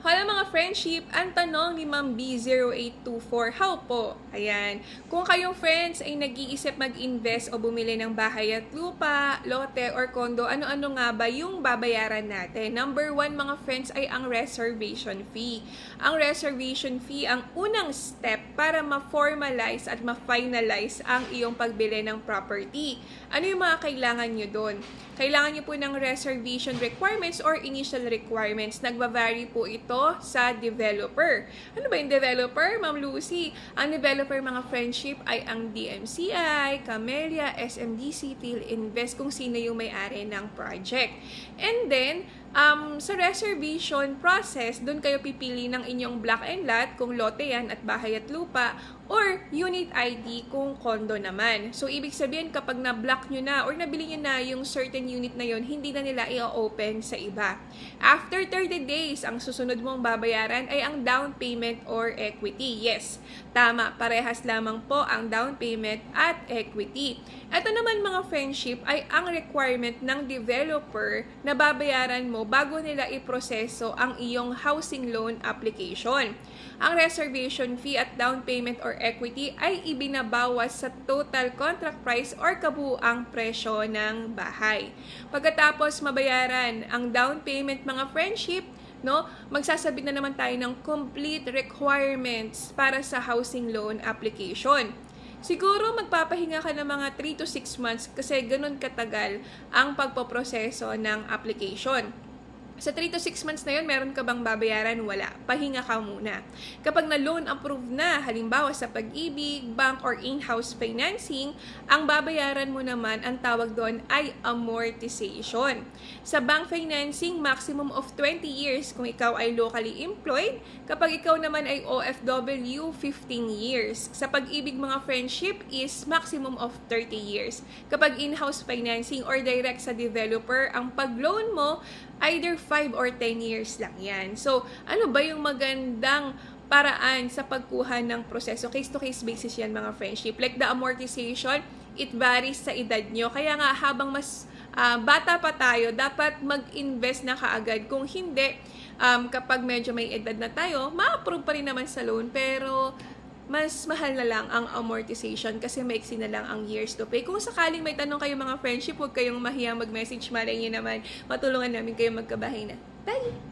Hala mga friendship, ang tanong ni Ma'am B0824, how po? Ayan, kung kayong friends ay nag-iisip mag-invest o bumili ng bahay at lupa, lote or kondo, ano-ano nga ba yung babayaran natin? Number one mga friends ay ang reservation fee. Ang reservation fee ang unang step para ma-formalize at ma-finalize ang iyong pagbili ng property. Ano yung mga kailangan nyo doon? Kailangan nyo po ng reservation requirements or initial requirements. Nagba-vary po ito sa developer. Ano ba yung developer, Ma'am Lucy? Ang developer mga friendship ay ang DMCI, Camellia, SMDC, Till Invest, kung sino yung may-ari ng project. And then, um, sa reservation process, doon kayo pipili ng inyong block and lot kung lote yan at bahay at lupa or unit ID kung condo naman. So, ibig sabihin kapag na-block nyo na or nabili nyo na yung certain unit na yon hindi na nila i-open sa iba. After 30 days, ang susunod mong babayaran ay ang down payment or equity. Yes, tama, parehas lamang po ang down payment at equity. Ito naman mga friendship ay ang requirement ng developer na babayaran mo bago nila iproseso ang iyong housing loan application. Ang reservation fee at down payment or equity ay ibinabawas sa total contract price or kabuang presyo ng bahay. Pagkatapos mabayaran ang down payment mga friendship, no, magsasabit na naman tayo ng complete requirements para sa housing loan application. Siguro magpapahinga ka ng mga 3 to 6 months kasi ganun katagal ang pagpoproseso ng application. Sa 3 to 6 months na yun, meron ka bang babayaran? Wala. Pahinga ka muna. Kapag na loan approved na, halimbawa sa pag-ibig, bank, or in-house financing, ang babayaran mo naman, ang tawag doon ay amortization. Sa bank financing, maximum of 20 years kung ikaw ay locally employed. Kapag ikaw naman ay OFW, 15 years. Sa pag-ibig mga friendship is maximum of 30 years. Kapag in-house financing or direct sa developer, ang pag-loan mo, either 5 or 10 years lang yan. So, ano ba yung magandang paraan sa pagkuha ng proseso? Case-to-case basis yan mga friendship. Like the amortization, it varies sa edad nyo. Kaya nga, habang mas ah, bata pa tayo, dapat mag-invest na kaagad. Kung hindi, um, kapag medyo may edad na tayo, ma-approve pa rin naman sa loan. Pero, mas mahal na lang ang amortization kasi maiksi na lang ang years to pay. Kung sakaling may tanong kayo mga friendship, huwag kayong mahiyang mag-message. Malay naman, matulungan namin kayo magkabahay na. Bye!